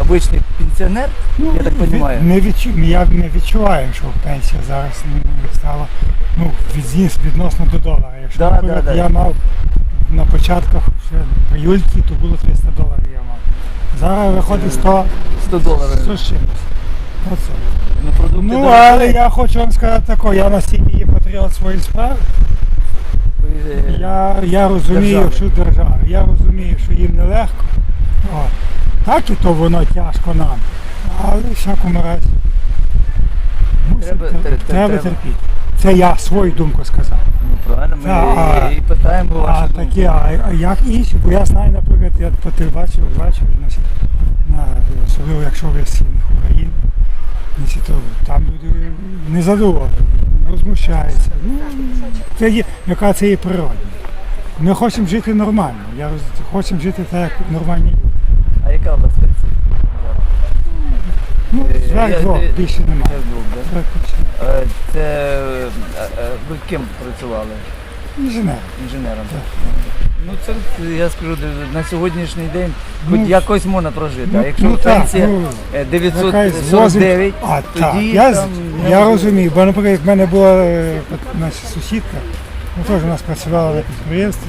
обичний пенсіонер, я так розумію. Ми, відчу, я не відчуваю, що пенсія зараз ну, стала ну, відзніс відносно до долара. Якщо Да, наприклад, да, да. я мав на початках ще при Юльці, то було 300 доларів я мав. Зараз виходить 100, 100 доларів. 100 з чимось. Оце. Ну, Ну, дорожчі. але я хочу вам сказати тако, я настільки є патріот своєї справи, Е, я, я розумію, Держави. що держава, я розумію, що їм нелегко. О, так і то воно тяжко нам. Але в всякому разі. мусимо Треба- тер- треба треба. терпіти. Це я свою думку сказав. Ну, правильно, ми Та, а- і питаємо А вашу думку. такі, а, а як інші? Бо я знаю, наприклад, я по телебачив, бачив, значить, на, особливо якщо ви з України, значить, то там люди незадоволені, розмущаються. Ну, це є, яка це є природня. Ми хочемо жити нормально. Я роз, хочемо жити так, як нормальні люди. Яка у вас пенсія? Ну, Е, я- двох я- більше немає. Двох, да? Е, Це е, е, ви ким працювали? Інженер. Інженером. Так. Ну це я скажу на сьогоднішній день Ну, хоч якось можна прожити. ну, а якщо ну, так, пенсія ну, е, Якась 949, А, так, тоді я, з- там я неможливо. розумію, бо, наприклад, в мене була е, от наша сусідка, ну, теж у нас працювала на підприємстві,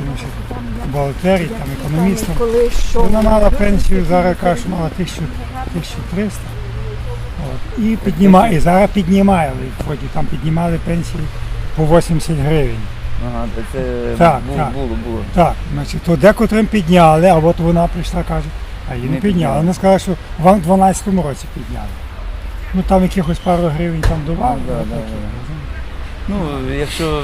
бухгалтерії, там, економістом. Вона мала пенсію, зараз каже, що мала 1300. От. І піднімає, і зараз піднімає, вроді там піднімали пенсії по 80 гривень. Ага, то це Так, було, так. було, було. Так, значить, то декотрим підняли, а от вона прийшла, каже, а її не Не підняли. Вона сказала, що вам в 12-му році підняли. Ну там якихось пару гривень там давали. Ну, да, ну, да, да. Ну, якщо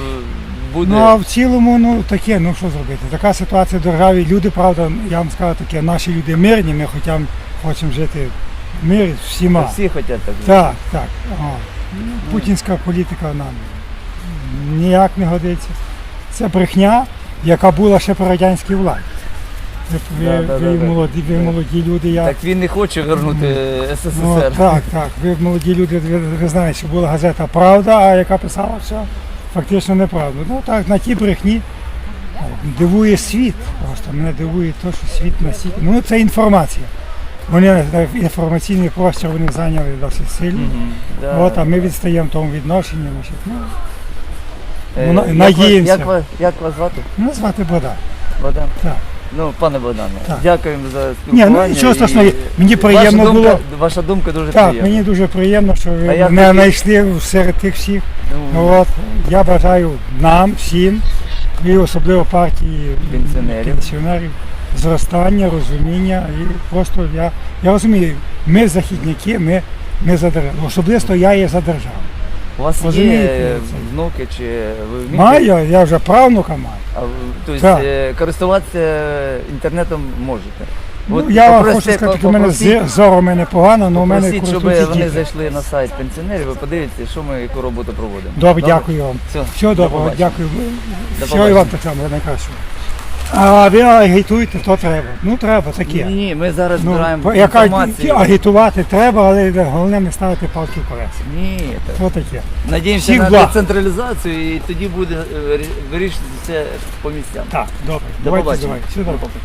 буде. Ну а в цілому, ну таке, ну що зробити? Така ситуація в державі. Люди, правда, я вам скажу таке, наші люди мирні, ми хоча хочемо жити в мирі з всіма. всі хочуть так. жити. Так, так. О. Путінська політика нам ніяк не годиться. Це брехня, яка була ще при радянській владі. Ви, ви, Да, да, ви да, да. молоді, ви молоді люди, я Так він не хоче вернути Ну, СССР. так, так. Ви молоді люди, ви, ви знаєте, що була газета Правда, а яка писала все фактично неправду. Ну так, на ті брехні е, дивує світ. Просто мене дивує те, що світ настільки. Ну це інформація. Вони е, інформаційний простір вони зайняли досить сильно. Да. От, а ми відстаємо в тому відношенні. Значить, ну, Е, ну, на- як надіємося. вас- Як, вас- як вас звати? мене звати Богдан. Богдан? Так. Ну, пане Богдане, Так. дякуємо за Ні, спілкування. ну нічого і. Мені приємно ваша було. Думка, ваша думка дуже Так, приємна. мені дуже приємно, що А ви я мене знайшли серед тих всіх. Ну, Ну, от, я бажаю нам всім, і особливо партії Пенсіонерів. пенсіонерів, зростання, розуміння. І просто я, я розумію, ми західники, ми, ми за державу. Особисто я є за державу. у вас є розумієте, е, це- внуки чи ви вмієте? Маю, я вже правнука маю. А, тобто користуватися інтернетом можете. Ну, я вам хочу сказати, у мене зору у мене погано, але у мене Попросіть, щоб вони діти. зайшли на сайт пенсіонерів, ви подивитеся, що ми яку роботу проводимо. Добре, дякую вам. Все, Всього до доброго, дякую. До Всього і вам так само найкращого. А ви агітуєте, то треба. Ну треба, таке. Ні, ні, ми зараз Ну, збираємо яка інформацію. агітувати треба, але головне не ставити палки в колеса. Ні. Ось таке. Надіємося на децентралізацію і тоді буде е, рі- вирішитися по місцям. Так, добре. До Давайте, побачення. Все добре. Побачення.